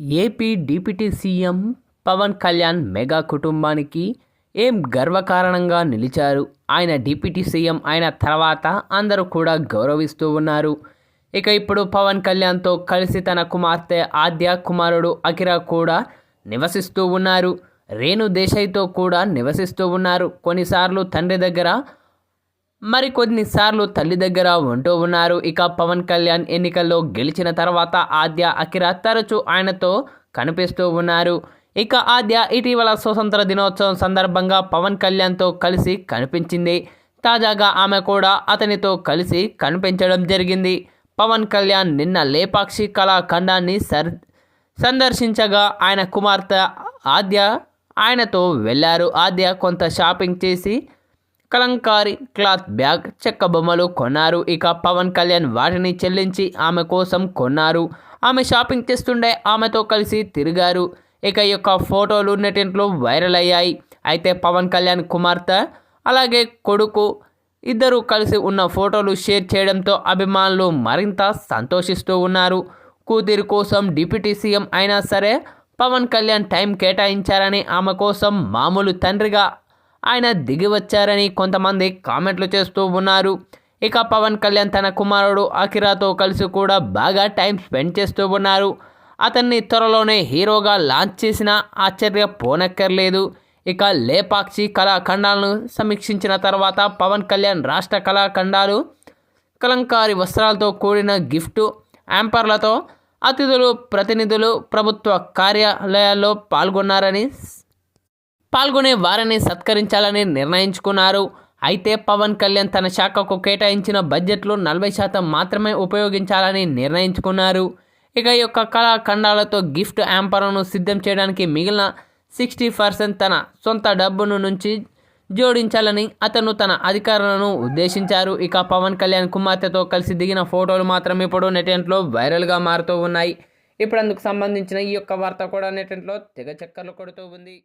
AP deputy CM Pawan Kalyan mega కుటుంబానికి ఏం గర్వకారణంగా నిలిచారు? ఆయన డిప్యూటీ సీఎం అయిన తర్వాత అందరూ కూడా గౌరవిస్తూ ఉన్నారు. ఇక ఇప్పుడు పవన్ కళ్యాణ్తో కలిసి తన కుమార్తె ఆద్య కుమారుడు అఖిరా కూడా నివసిస్తూ ఉన్నారు. రేణు దేశాయ్తో కూడా నివసిస్తూ ఉన్నారు. కొన్నిసార్లు తండ్రి దగ్గర మరి కొన్నిసార్లు తల్లి దగ్గర ఉంటూ ఉన్నారు. ఇక పవన్ కళ్యాణ్ ఎన్నికల్లో గెలిచిన తర్వాత ఆద్య అఖిర తరచూ ఆయనతో కనిపిస్తూ ఉన్నారు. ఇక ఆద్య ఇటీవల స్వతంత్ర దినోత్సవం సందర్భంగా పవన్ కళ్యాణ్తో కలిసి కనిపించింది. తాజాగా ఆమె కూడా అతనితో కలిసి కనిపించడం జరిగింది. పవన్ కళ్యాణ్ నిన్న లేపాక్షి కళాఖండాన్ని సర్ సందర్శించగా ఆయన కుమార్తె ఆద్య ఆయనతో వెళ్ళారు ఆద్య కొంత షాపింగ్ చేసి కలంకారీ క్లాత్ బ్యాగ్ చెక్క బొమ్మలు కొన్నారు. ఇక పవన్ కళ్యాణ్ వాటిని చెల్లించి ఆమె కోసం కొన్నారు. ఆమె షాపింగ్ చేస్తుండే ఆమెతో కలిసి తిరిగారు. ఇక ఈ యొక్క ఫోటోలు నెటింట్లో వైరల్ అయ్యాయి. అయితే పవన్ కళ్యాణ్ కుమార్తె అలాగే కొడుకు ఇద్దరు కలిసి ఉన్న ఫోటోలు షేర్ చేయడంతో అభిమానులు మరింత సంతోషిస్తూ ఉన్నారు. కూతురి కోసం డిప్యూటీ సీఎం అయినా సరే పవన్ కళ్యాణ్ టైం కేటాయించారని ఆమె కోసం మామూలు తండ్రిగా ఆయన దిగి వచ్చారని కొంతమంది కామెంట్లు చేస్తూ ఉన్నారు. ఇక పవన్ కళ్యాణ్ తన కుమారుడు అఖిరాతో కలిసి కూడా బాగా టైం స్పెండ్ చేస్తూ ఉన్నారు. అతన్ని త్వరలోనే హీరోగా లాంచ్ చేసిన ఆశ్చర్య పోనక్కర్లేదు. ఇక లేపాక్షి కళాఖండాలను సమీక్షించిన తర్వాత పవన్ కళ్యాణ్ రాష్ట్ర కళాఖండాలు కలంకారి వస్త్రాలతో కూడిన గిఫ్ట్ యాంపర్లతో అతిథులు ప్రతినిధులు ప్రభుత్వ కార్యాలయాల్లో పాల్గొన్నారని పాల్గొనే వారిని సత్కరించాలని నిర్ణయించుకున్నారు. అయితే పవన్ కళ్యాణ్ తన శాఖకు కేటాయించిన బడ్జెట్లో నలభై శాతం మాత్రమే ఉపయోగించాలని నిర్ణయించుకున్నారు. ఇక ఈ యొక్క కళాఖండాలతో గిఫ్ట్ యాంపర్ను సిద్ధం చేయడానికి మిగిలిన సిక్స్టీ పర్సెంట్ తన సొంత డబ్బును నుంచి జోడించాలని అతను తన అధికారులను ఉద్దేశించారు. ఇక పవన్ కళ్యాణ్ కుమార్తెతో కలిసి దిగిన ఫోటోలు మాత్రం ఇప్పుడు నెటెంట్లో వైరల్గా మారుతూ ఉన్నాయి. ఇప్పుడు అందుకు సంబంధించిన ఈ యొక్క వార్త కూడా నెటెంట్లో తెగ చక్కర్లు కొడుతూ ఉంది.